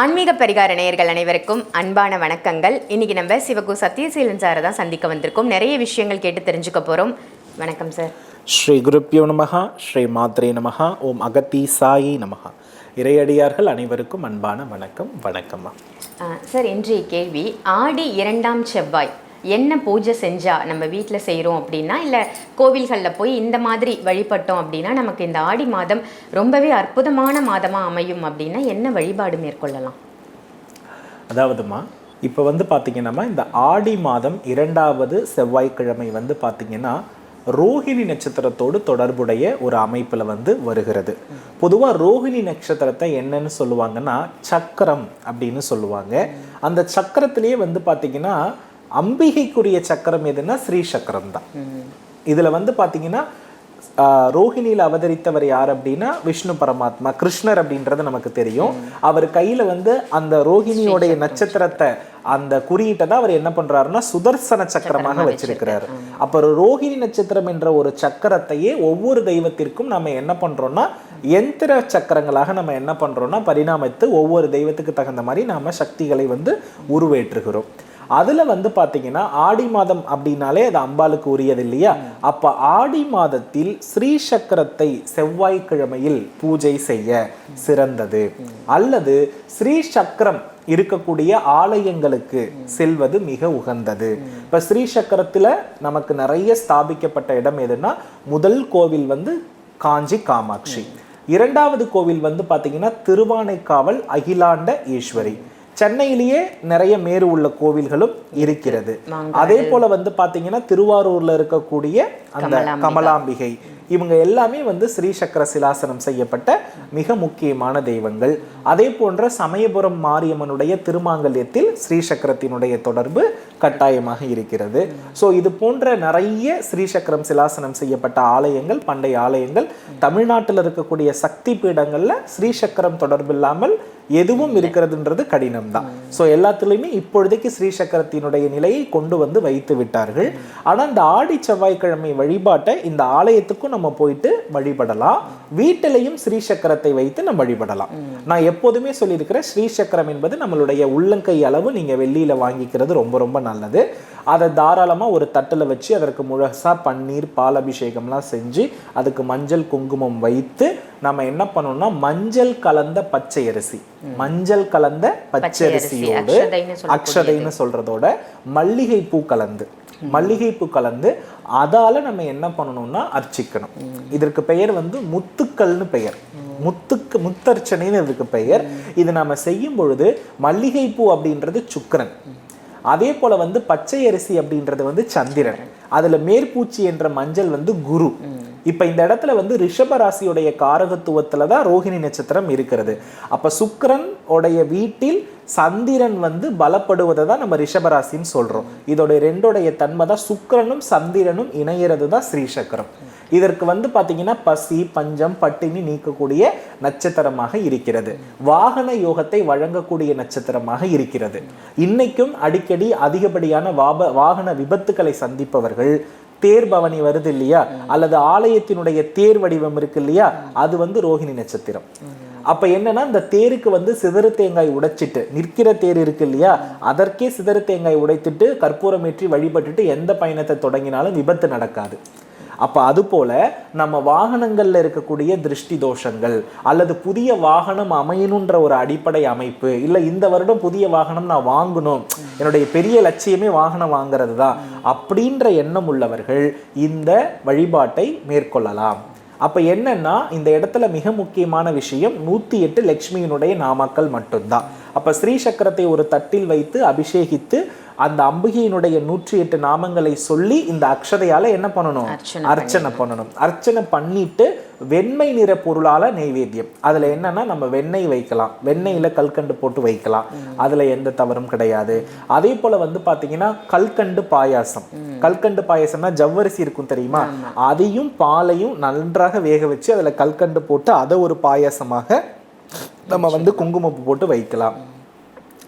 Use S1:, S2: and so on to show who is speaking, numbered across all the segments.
S1: ஆன்மீக பரிகார நேயர்கள் அனைவருக்கும் அன்பான வணக்கங்கள். இன்னைக்கு நம்ம சிவகு சத்யசீலன் சாரை தான் சந்திக்க வந்திருக்கோம். நிறைய விஷயங்கள் கேட்டு தெரிஞ்சுக்க போறோம். வணக்கம் சார்.
S2: ஸ்ரீ குருப்பியோ நமஹா ஸ்ரீ மாத்ரே நமஹா ஓம் அகத்தி சாயி நமஹா. இறையடியார்கள் அனைவருக்கும் அன்பான வணக்கம் வணக்கம்மா
S1: சார் இன்றைய கேள்வி ஆடி இரண்டாம் செவ்வாய் என்ன பூஜை செஞ்சால் நம்ம வீட்டில் செய்கிறோம் அப்படின்னா இல்லை கோவில்களில் போய் இந்த மாதிரி வழிபட்டோம் அப்படின்னா நமக்கு இந்த ஆடி மாதம் ரொம்பவே அற்புதமான மாதமாக அமையும் அப்படின்னா என்ன வழிபாடு மேற்கொள்ளலாம்?
S2: அதாவதுமா இப்போ வந்து பார்த்திங்கன்னா இந்த ஆடி மாதம் இரண்டாவது செவ்வாய்க்கிழமை வந்து பார்த்திங்கன்னா ரோஹிணி நட்சத்திரத்தோடு தொடர்புடைய ஒரு அமைப்பில் வந்து வருகிறது. பொதுவாக ரோஹிணி நட்சத்திரத்தை என்னன்னு சொல்லுவாங்கன்னா சக்கரம் அப்படின்னு சொல்லுவாங்க. அந்த சக்கரத்திலேயே வந்து பார்த்திங்கன்னா அம்பிகைக்குரிய சக்கரம் எதுன்னா ஸ்ரீ சக்கரம் தான் இதில் வந்து பார்த்தீங்கன்னா ரோஹிணியில் அவதரித்தவர் யார் அப்படின்னா விஷ்ணு பரமாத்மா கிருஷ்ணர் அப்படின்றது நமக்கு தெரியும். அவர் கையில வந்து அந்த ரோஹிணியோடைய நட்சத்திரத்தை அந்த குறியீட்டை தான் அவர் என்ன பண்றாருன்னா சுதர்சன சக்கரமாக வச்சிருக்கிறாரு. அப்ப ஒரு ரோஹிணி நட்சத்திரம் என்ற ஒரு சக்கரத்தையே ஒவ்வொரு தெய்வத்திற்கும் நம்ம என்ன பண்றோம்னா எந்திர சக்கரங்களாக நம்ம என்ன பண்றோம்னா பரிணாமித்து ஒவ்வொரு தெய்வத்துக்கு தகுந்த மாதிரி நாம சக்திகளை வந்து உருவேற்றுகிறோம். அதுல வந்து பார்த்தீங்கன்னா ஆடி மாதம் அப்படின்னாலே அது அம்பாளுக்கு உரியது இல்லையா? அப்ப ஆடி மாதத்தில் ஸ்ரீ சக்கரத்தை செவ்வாய்க்கிழமையில் பூஜை செய்ய சிறந்தது. அல்லது ஸ்ரீ சக்கரம் இருக்கக்கூடிய ஆலயங்களுக்கு செல்வது மிக உகந்தது. இப்ப ஸ்ரீ சக்கரத்துல நமக்கு நிறைய ஸ்தாபிக்கப்பட்ட இடம் எதுன்னா முதல் கோவில் வந்து காஞ்சி காமாட்சி. இரண்டாவது கோவில் வந்து பார்த்தீங்கன்னா திருவானைக்காவல் அகிலாண்ட ஈஸ்வரி. சென்னையிலேயே நிறைய மேரு உள்ள கோவில்களும் இருக்கிறது. அதே போல வந்து பாத்தீங்கன்னா திருவாரூர்ல இருக்கக்கூடிய அந்த கமலாம்பிகை. இவங்க எல்லாமே வந்து ஸ்ரீ சக்கர சிலாசனம் செய்யப்பட்ட மிக முக்கியமான தெய்வங்கள். அதே போன்ற சமயபுரம் மாரியம்மனுடைய திருமாங்கல்யத்தில் ஸ்ரீ சக்கரத்தினுடைய தொடர்பு கட்டாயமாக இருக்கிறது. ஸோ இது போன்ற நிறைய ஸ்ரீ சக்கரம் சிலாசனம் செய்யப்பட்ட ஆலயங்கள் பண்டைய ஆலயங்கள் தமிழ்நாட்டில் இருக்கக்கூடிய சக்தி பீடங்கள்ல ஸ்ரீ சக்கரம் தொடர்பு இல்லாமல் எதுவும் இருக்கிறதுன்றது கடினம் தான் ஸோ எல்லாத்துலேயுமே இப்பொழுதைக்கு ஸ்ரீ சக்கரத்தினுடைய நிலையை கொண்டு வந்து வைத்து விட்டார்கள். ஆனால் இந்த ஆடி செவ்வாய்க்கிழமை வழிபாட்டை இந்த ஆலயத்துக்கும் நம்ம போயிட்டு வழிபடலாம். வீட்டிலையும் ஸ்ரீ சக்கரத்தை வைத்து நம்ம வழிபடலாம். நான் எப்போதுமே சொல்லியிருக்கிறேன் ஸ்ரீ சக்கரம் என்பது நம்மளுடைய உள்ளங்கை அளவு நீங்க வெள்ளியில வாங்கிக்கிறது ரொம்ப ரொம்ப நல்லது. அதை தாராளமா ஒரு தட்டுல வச்சு அதற்கு முழுசா பன்னீர் பால் அபிஷேகம்லாம் செஞ்சு அதுக்கு மஞ்சள் குங்குமம் வைத்து நம்ம என்ன பண்ணோம்னா மஞ்சள் கலந்த பச்சை அரிசி. மஞ்சள் கலந்த பச்சை அரிசியோடு
S1: அக்ஷதைன்னு
S2: சொல்றதோட மல்லிகை பூ கலந்து. மல்லிகை பூ கலந்து அதால நம்ம என்ன பண்ணணும்னா அர்ச்சிக்கணும். இதற்கு பெயர் வந்து முத்துக்கள்னு பெயர். முத்துக்கு முத்தர்ச்சனைன்னு இதுக்கு பெயர். இது நாம செய்யும் பொழுது மல்லிகை பூ அப்படின்றது சுக்கிரன். அதே போல வந்து பச்சை அரிசி அப்படின்றது வந்து சந்திரன். அதுல மேற்பூச்சி என்ற மஞ்சள் வந்து குரு. இப்ப இந்த இடத்துல வந்து ரிஷப ராசியுடைய காரகத்துவத்துல தான் ரோஹிணி நட்சத்திரம் இருக்கிறது. அப்ப சுக்கரன் உடைய வீட்டில் சந்திரன் வந்து பலப்படுவதை தான் நம்ம ரிஷபராசின்னு சொல்றோம். இதோட ரெண்டோடைய தன்மை தான் சுக்கரனும் சந்திரனும் இணையிறது தான் ஸ்ரீசக்கரம். இதற்கு வந்து பார்த்தீங்கன்னா பசி பஞ்சம் பட்டினி நீக்கக்கூடிய நட்சத்திரமாக இருக்கிறது. வாகன யோகத்தை வழங்கக்கூடிய நட்சத்திரமாக இருக்கிறது. இன்னைக்கும் அடிக்கடி அதிகப்படியான வாப வாகன விபத்துக்களை சந்திப்பவர்கள் தேர் பவனி வருது இல்லையா? அல்லது ஆலயத்தினுடைய தேர் வடிவம் இருக்கு இல்லையா? அது வந்து ரோஹிணி நட்சத்திரம். அப்ப என்னன்னா இந்த தேருக்கு வந்து சிதறு தேங்காய் உடைச்சிட்டு நிற்கிற தேர் இருக்கு இல்லையா? அதற்கே சிதறு தேங்காய் உடைத்துட்டு கற்பூரம் ஏற்றி வழிபட்டுட்டு எந்த பயணத்தை தொடங்கினாலும் விபத்து நடக்காது. அப்போ அது போல நம்ம வாகனங்களில் இருக்கக்கூடிய திருஷ்டி தோஷங்கள் அல்லது புதிய வாகனம் அமையணுன்ற ஒரு அடிப்படை அமைப்பு இல்லை இந்த வருடம் புதிய வாகனம் நான் வாங்கணும் என்னுடைய பெரிய லட்சியமே வாகனம் வாங்கிறது தான் அப்படின்ற எண்ணம் உள்ளவர்கள் இந்த வழிபாட்டை மேற்கொள்ளலாம். அப்போ என்னன்னா இந்த இடத்துல மிக முக்கியமான விஷயம் நூற்றி எட்டு லக்ஷ்மியினுடைய நாமக்கல் மட்டும்தான். அப்போ ஸ்ரீ சக்கரத்தை ஒரு தட்டில் வைத்து அபிஷேகித்து அந்த அம்பிகையினுடைய நூற்றி எட்டு நாமங்களை சொல்லி இந்த அக்ஷதையால என்ன பண்ணணும்?
S1: அர்ச்சனை
S2: பண்ணணும். அர்ச்சனை பண்ணிட்டு வெண்மை நிற பொருளால நெய்வேத்தியம் அதுல என்னன்னா நம்ம வெண்ணெய் வைக்கலாம். வெண்ணெயில கல்கண்டு போட்டு வைக்கலாம். அதுல எந்த தவறும் கிடையாது. அதே போல வந்து பாத்தீங்கன்னா கல்கண்டு பாயாசம். கல்கண்டு பாயாசம்னா ஜவ்வரிசி இருக்கும் தெரியுமா? அதையும் பாலையும் நன்றாக வேக வச்சு அதுல கல்கண்டு போட்டு அதை ஒரு பாயாசமாக நம்ம வந்து குங்குமப்பு போட்டு வைக்கலாம்.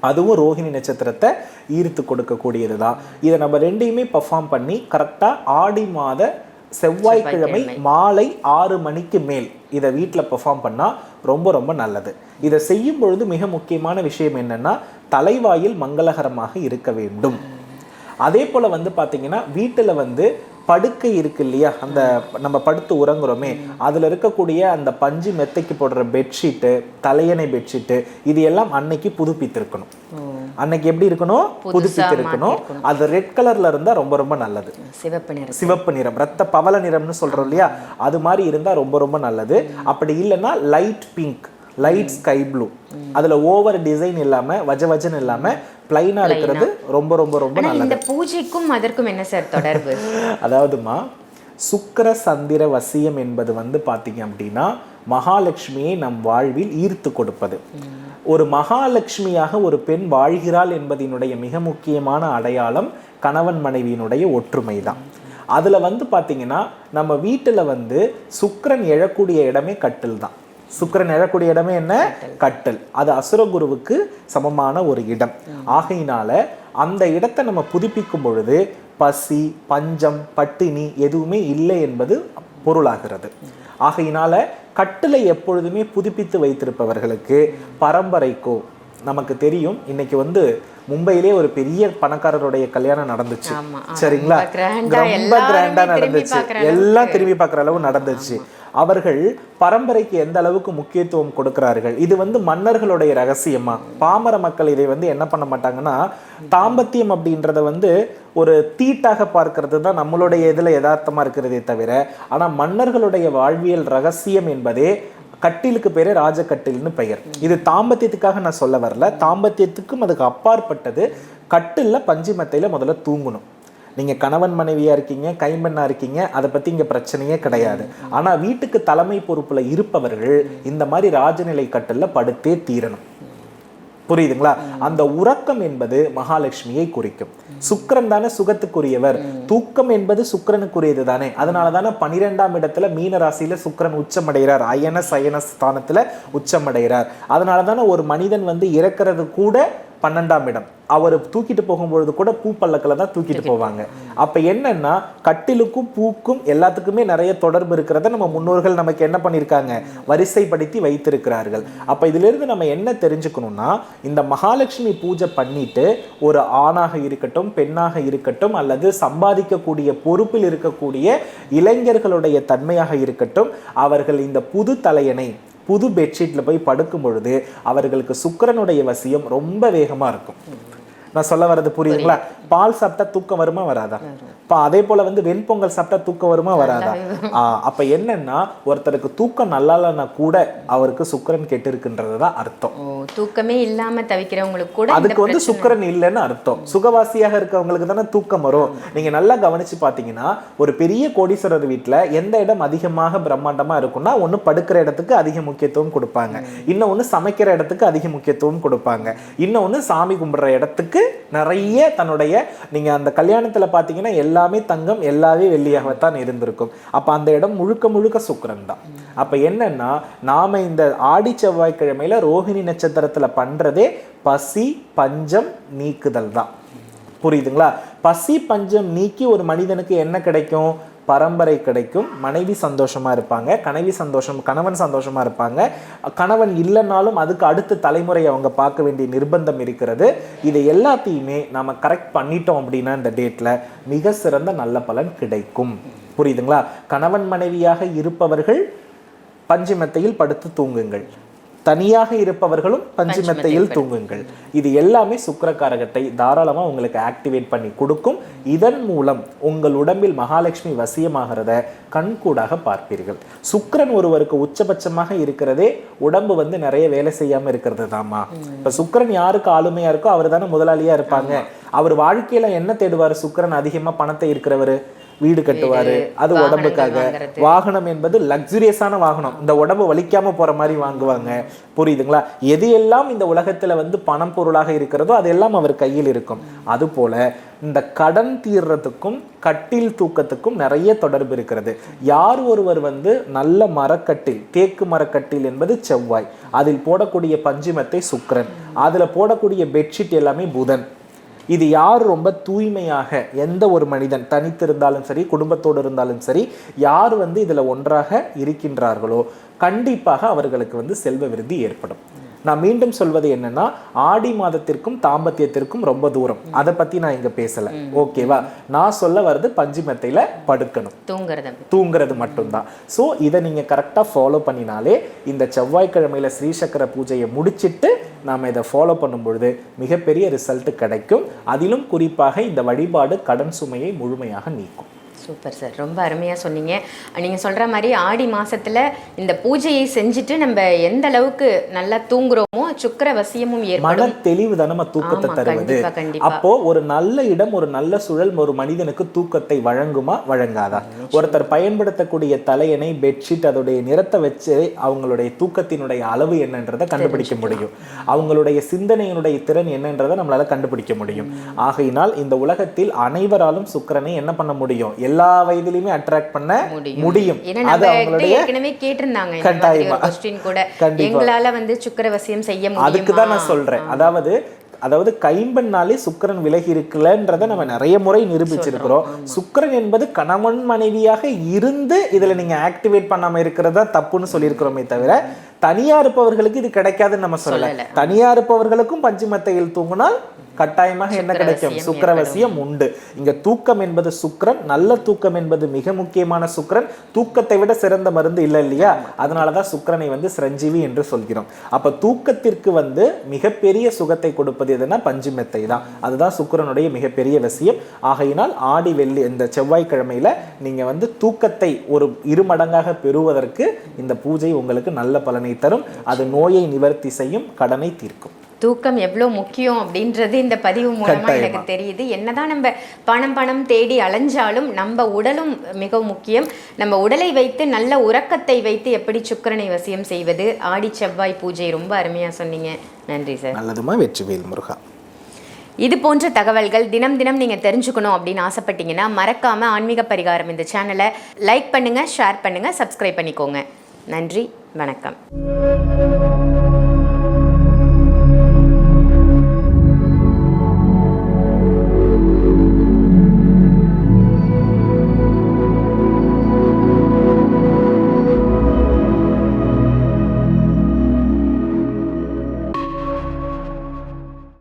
S2: அதுவும் ரோஹிணி நட்சத்திரத்தை ஈர்த்து கொடுக்கக்கூடியது தான் இதை நம்ம ரெண்டையுமே பர்ஃபார்ம் பண்ணி கரெக்டாக ஆடி மாத செவ்வாய்க்கிழமை மாலை ஆறு மணிக்கு மேல் இதை வீட்டில் பெர்ஃபார்ம் பண்ணால் ரொம்ப ரொம்ப நல்லது. இதை செய்யும் பொழுது மிக முக்கியமான விஷயம் என்னன்னா தலைவாயில் மங்களகரமாக இருக்க வேண்டும். அதே போல் வந்து பார்த்தீங்கன்னா வீட்டில் வந்து படுக்கை இருக்கு இல்லையா? அந்த நம்ம படுத்து உறங்குறோமே அதில் இருக்கக்கூடிய அந்த பஞ்சு மெத்தைக்கு போடுற பெட்ஷீட்டு தலையணை பெட்ஷீட்டு இது எல்லாம் அன்னைக்கு புதுப்பித்திருக்கணும். அன்னைக்கு எப்படி இருக்கணும்? புதுப்பித்திருக்கணும். அது ரெட் கலர்ல இருந்தா ரொம்ப ரொம்ப நல்லது.
S1: சிவப்பு நிறம்.
S2: சிவப்பு நிறம். ரத்த பவள நிறம்னு சொல்றோம் இல்லையா? அது மாதிரி இருந்தா ரொம்ப ரொம்ப நல்லது. அப்படி இல்லைன்னா light pink light sky blue அதுல ஓவர் டிசைன் இல்லாம வஜ வஜன்னு இல்லாம பிளைனா இருக்கிறது ரொம்ப ரொம்ப ரொம்ப நல்லது.
S1: இந்த பூஜைக்கும் அதற்கும் என்ன சார் தொடர்பு?
S2: அதாவதுமா சுக்கிர சந்திர வசியம் என்பது வந்து பார்த்தீங்க அப்படின்னா மகாலட்சுமியை நம் வாழ்வில் ஈர்த்து கொடுப்பது. ஒரு மகாலட்சுமியாக ஒரு பெண் வாழ்கிறாள் என்பதினுடைய மிக முக்கியமான அடையாளம் கணவன் மனைவியினுடைய ஒற்றுமை தான் அதில் வந்து பார்த்தீங்கன்னா நம்ம வீட்டில் வந்து சுக்கிரன் எழக்கூடிய இடமே கட்டில் தான் சுக்கிரன் எழக்கூடிய இடமே என்ன? கட்டில். அது அசுரகுருவுக்கு சமமான ஒரு இடம். ஆகையினால அந்த இடத்தை நம்ம புதுப்பிக்கும் பொழுது பசி பஞ்சம் பட்டினி எதுவுமே இல்லை என்பது பொருளாகிறது. ஆகையினால கட்டிலை எப்பொழுதுமே புதுப்பித்து வைத்திருப்பவர்களுக்கு பரம்பரைக்கோ நமக்கு தெரியும் இன்னைக்கு வந்து மும்பையிலே ஒரு பெரிய பணக்காரருடைய கல்யாணம் நடந்துச்சு. சரிங்களா?
S1: ரொம்ப
S2: கிராண்டா நடந்துச்சு. எல்லாம் திரும்பி பார்க்குற அளவு நடந்துச்சு. அவர்கள் பரம்பரைக்கு எந்த அளவுக்கு முக்கியத்துவம் கொடுக்கிறார்கள்? இது வந்து மன்னர்களுடைய ரகசியமா? பாமர மக்கள் இதை வந்து என்ன பண்ண மாட்டாங்கன்னா தாம்பத்தியம் அப்படின்றத வந்து ஒரு தீட்டாக பார்க்கறது தான் நம்மளுடைய இதில் யதார்த்தமாக இருக்கிறதே தவிர ஆனால் மன்னர்களுடைய வாழ்வியல் ரகசியம் என்பதே கட்டிலுக்கு பேரே ராஜக்கட்டில்னு பெயர். இது தாம்பத்தியத்துக்காக நான் சொல்ல வரல. தாம்பத்தியத்துக்கும் அதுக்கு அப்பாற்பட்டது கட்டில்ல பஞ்சிமத்தையில் முதல்ல தூங்கணும். நீங்கள் கணவன் மனைவியாக இருக்கீங்க கைம்பெண்ணாக இருக்கீங்க அதை பற்றி இங்கே பிரச்சனையே கிடையாது. ஆனால் வீட்டுக்கு தலைமை பொறுப்பில் இருப்பவர்கள் இந்த மாதிரி ராஜநிலை கட்டில்ல படுத்தே தீரணும். புரியுதுங்களா? அந்த உறக்கம் என்பது மகாலட்சுமியை குறிக்கும். சுக்கரன் தானே சுகத்துக்குரியவர். தூக்கம் என்பது சுக்கரனுக்குரியது தானே. அதனால தானே பனிரெண்டாம் இடத்துல மீன ராசியில சுக்கரன் உச்சமடைகிறார். அயன சயன ஸ்தானத்துல உச்சமடைகிறார். அதனால தானே ஒரு மனிதன் வந்து இறக்கிறது கூட பன்னெண்டாம் இடம். அவர் தூக்கிட்டு போகும்பொழுது கூட பூ பல்லக்கில் தான் தூக்கிட்டு போவாங்க. அப்ப என்னன்னா கட்டிலுக்கும் பூக்கும் எல்லாத்துக்குமே நிறைய தொடர்பு இருக்கிறத நம்ம முன்னோர்கள் நமக்கு என்ன பண்ணியிருக்காங்க வரிசைப்படுத்தி வைத்திருக்கிறார்கள். அப்ப இதுல இருந்து நம்ம என்ன தெரிஞ்சுக்கணும்னா இந்த மகாலட்சுமி பூஜை பண்ணிட்டு ஒரு ஆணாக இருக்கட்டும் பெண்ணாக இருக்கட்டும் அல்லது சம்பாதிக்கக்கூடிய பொறுப்பில் இருக்கக்கூடிய இளைஞர்களுடைய தன்மையாக இருக்கட்டும் அவர்கள் இந்த புது தலையணை புது பெட்ஷீட்ல போய் படுக்கும் பொழுது அவர்களுக்கு சுக்கிரனுடைய வசியம் ரொம்ப வேகமா இருக்கும். நான் சொல்ல வர்றது புரியுதுங்களா? பால் சாப்பிட்டா தூக்கம் வருமா வராதா? பா அதே போல வந்து வெண்பொங்கல் சாப்பிட்டா தூக்கம் வருமா வராதா? அப்ப என்னன்னா ஒருத்தருக்கு தூக்கம் நல்லா இல்லைன்னா கூட அவருக்கு சுக்கிரன் கெட்டு இருக்குன்றது தான் அர்த்தம்.
S1: தூக்கமே இல்லாம தவிக்கிறவங்களுக்கு கூட
S2: அதுக்கு வந்து சுக்கிரன் இல்லைன்னு அர்த்தம். சுகவாசியாக இருக்கவங்களுக்கு தானே தூக்கம் வரும். நீங்க நல்லா கவனிச்சு பாத்தீங்கன்னா ஒரு பெரிய கோடீஸ்வரர் வீட்ல எந்த இடம் அதிகமாக பிரம்மாண்டமா இருக்கும்னா ஒண்ணு படுக்கிற இடத்துக்கு அதிக முக்கியத்துவம் கொடுப்பாங்க. இன்னொன்னு சமைக்கிற இடத்துக்கு அதிக முக்கியத்துவம் கொடுப்பாங்க. இன்னொன்னு சாமி கும்பிடுற இடத்துக்கு நிறைய தன்னுடைய நீங்க அந்த கல்யாணத்துல பாத்தீங்கன்னா எல்லாமே தங்கம் எல்லாமே வெள்ளியாகத்தான் இருந்திருக்கும். அப்ப அந்த இடம் முழுக்க முழுக்க சுக்கரன் தான். அப்ப என்னன்னா நாம இந்த ஆடி செவ்வாய்க்கிழமையில ரோஹிணி நட்சத்திரத்துல பண்றதே பசி பஞ்சம் நீக்குதல் தான். புரியுதுங்களா? பசி பஞ்சம் நீக்கி ஒரு மனிதனுக்கு என்ன கிடைக்கும்? பரம்பரை கிடைக்கும். மனைவி சந்தோஷமாக இருப்பாங்க. கனவி சந்தோஷம் கணவன் சந்தோஷமாக இருப்பாங்க. கணவன் இல்லைனாலும் அதுக்கு அடுத்த தலைமுறை அவங்க பார்க்க வேண்டிய நிர்பந்தம் இருக்கிறது. இதை எல்லாத்தையுமே நாம் கரெக்ட் பண்ணிட்டோம் அப்படின்னா இந்த டேட்டில் மிக சிறந்த நல்ல பலன் கிடைக்கும். புரியுதுங்களா? கணவன் மனைவியாக இருப்பவர்கள் பஞ்சுமெத்தையில் படுத்து தூங்குங்கள். தனியாக இருப்பவர்களும் பஞ்சுமெத்தையில் தூங்குங்கள். இது எல்லாமே சுக்கிரகாரகத்தை தாராளமா உங்களுக்கு ஆக்டிவேட் பண்ணி கொடுக்கும். இதன் மூலம் உங்கள் உடம்பில் மகாலட்சுமி வசியமாகிறத கண்கூடாக பார்ப்பீர்கள். சுக்கிரன் ஒருவருக்கு உச்சபட்சமாக இருக்கிறதே உடம்பு வந்து நிறைய வேலை செய்யாம இருக்கிறது தாமா இப்ப சுக்கிரன் யாருக்கு ஆளுமையா இருக்கோ அவர் தானே முதலாளியா இருப்பாங்க. அவர் வாழ்க்கையில என்ன தேடுவார்? சுக்கிரன் அதிகமா பணத்தை இருக்கிறவரு வீடு கட்டுவாரு அது உடம்புக்காக. வாகனம் என்பது லக்ஸுரியஸான வாகனம். இந்த உடம்பு வலிக்காம போற மாதிரி வாங்குவாங்க. புரியுதுங்களா? எது எல்லாம் இந்த உலகத்துல வந்து பணம் பொருளாக இருக்கிறதோ அதெல்லாம் அவர் கையில் இருக்கும். அதுபோல இந்த கடன் தீர்றதுக்கும் கட்டில் தூக்கத்துக்கும் நிறைய தொடர்பு இருக்கிறது. யார் ஒருவர் வந்து நல்ல மரக்கட்டில் தேக்கு மரக்கட்டில் என்பது செவ்வாய். அதில் போடக்கூடிய பஞ்சுமத்தை சுக்கிரன். அதுல போடக்கூடிய பெட்ஷீட் எல்லாமே புதன். இது யார் ரொம்ப தூய்மையாக எந்த ஒரு மனிதன் தனித்திருந்தாலும் சரி குடும்பத்தோடு இருந்தாலும் சரி யார் வந்து இதில் ஒன்றாக இருக்கின்றார்களோ கண்டிப்பாக அவர்களுக்கு வந்து செல்வ விருத்தி ஏற்படும். நான் மீண்டும் சொல்வது என்னன்னா ஆடி மாதத்திற்கும் தாம்பத்தியத்திற்கும் ரொம்ப தூரம். அதை பத்தி நான் இங்க பேசல. ஓகேவா? நான் சொல்ல வர்றது பஞ்சுமெத்தையில படுக்கணும்.
S1: தூங்குறத
S2: தூங்குறது மட்டும்தான். ஸோ இதை நீங்கள் கரெக்டாக ஃபாலோ பண்ணினாலே இந்த செவ்வாய்க்கிழமையில் ஸ்ரீசக்கர பூஜையை முடிச்சிட்டு நாம் இதை ஃபாலோ பண்ணும்பொழுது மிகப்பெரிய ரிசல்ட் கிடைக்கும். அதிலும் குறிப்பாக இந்த வழிபாடு கடன் சுமையை முழுமையாக நீக்கும்.
S1: Super sir. ரொம்ப அருமையாக சொன்னீங்க. நீங்கள் சொல்கிற மாதிரி ஆடி மாசத்துல இந்த பூஜையை செஞ்சுட்டு நம்ம எந்த அளவுக்கு நல்லா தூங்குறோமோ சுக்கிர வசியமும்
S2: மன தெளிவு தானே நம்ம தூக்கத்தை தருவது. அப்போ ஒரு நல்ல இடம் ஒரு நல்ல சூழல் ஒரு மனிதனுக்கு தூக்கத்தை வழங்குமா வழங்காதா? ஒருத்தர் பயன்படுத்தக்கூடிய தலையணை பெட்ஷீட் அதோடைய நிறத்தை வச்சு அவங்களுடைய தூக்கத்தினுடைய அளவு என்னன்றதை கண்டுபிடிக்க முடியும். அவங்களுடைய சிந்தனையினுடைய திறன் என்னன்றதை நம்மளால கண்டுபிடிக்க முடியும். ஆகையினால் இந்த உலகத்தில் அனைவராலும் சுக்கிரனை என்ன பண்ண முடியும்? எல்லா வயதிலுமே அட்ராக்ட் பண்ண
S1: முடியும்.
S2: முடியும். அது அவங்களுடைய
S1: ஏற்கனவே கேட்டிருந்தாங்க
S2: கட்டாயமா.
S1: கூட. எங்களால வந்து சுக்கிரவசியம் செய்ய
S2: அதுக்கு தான் நான்
S1: முடியுமா
S2: சொல்றேன் அதாவது அதாவது கைம்பெண்ணாலே சுக்கிரன் விலகி இருக்குல்லன்றத நம்ம நிறைய முறை நிரூபிச்சிருக்கிறோம். சுக்கிரன் என்பது கணவன் மனைவியாக இருந்து இதுல நீங்க ஆக்டிவேட் பண்ணாம இருக்கிறதா தப்புன்னு சொல்லியிருக்கிறோமே தவிர தனியா இருப்பவர்களுக்கு இது கிடைக்காதுன்னு நம்ம சொல்லல. தனியா இருப்பவர்களுக்கும் பஞ்சுமத்தையில் தூங்கினால் கட்டாயமாக என்ன கிடைக்கும்? சுக்கிரவசியம் உண்டு. இங்க தூக்கம் என்பது சுக்கிரன் நல்ல தூக்கம் என்பது மிக முக்கியமான சுக்கிரன். தூக்கத்தை விட சிறந்த மருந்து இல்லை இல்லையா? அதனாலதான் சுக்கிரனை வந்து சிரஞ்சீவி என்று சொல்கிறோம். அப்ப தூக்கத்திற்கு வந்து மிகப்பெரிய சுகத்தை கொடுப்பது எதுனா பஞ்சுமெத்தை தான். அதுதான் சுக்கிரனுடைய மிகப்பெரிய விஷயம் ஆகையினால் ஆடி வெள்ளி இந்த செவ்வாய்க்கிழமையில நீங்க வந்து தூக்கத்தை ஒரு இருமடங்காக பெறுவதற்கு இந்த பூஜை உங்களுக்கு நல்ல பலனை தரும். அது நோயை நிவர்த்தி செய்யும் கடனை தீர்க்கும்.
S1: தூக்கம் எவ்வளோ முக்கியம் அப்படின்றது இந்த பதிவு மூலமா
S2: கட்டாயமா.
S1: எனக்கு தெரியுது. என்னதான் நம்ம பணம் பணம் தேடி அலைஞ்சாலும் நம்ம உடலும் மிக முக்கியம். நம்ம உடலை வைத்து நல்ல உறக்கத்தை வைத்து எப்படி சுக்கிரனை வசியம் செய்வது? ஆடி செவ்வாய் பூஜை ரொம்ப அருமையா சொன்னீங்க. நன்றி சார்.
S2: நல்லதுமா வெற்றிவேல் முருகா.
S1: இது போன்ற தகவல்கள் தினம் தினம் நீங்கள் தெரிஞ்சுக்கணும் அப்படின்னு ஆசைப்பட்டீங்கன்னா மறக்காமல் ஆன்மீக பரிகாரம் இந்த சேனலை லைக் பண்ணுங்கள் ஷேர் பண்ணுங்கள் சப்ஸ்கிரைப் பண்ணிக்கோங்க. நன்றி வணக்கம்.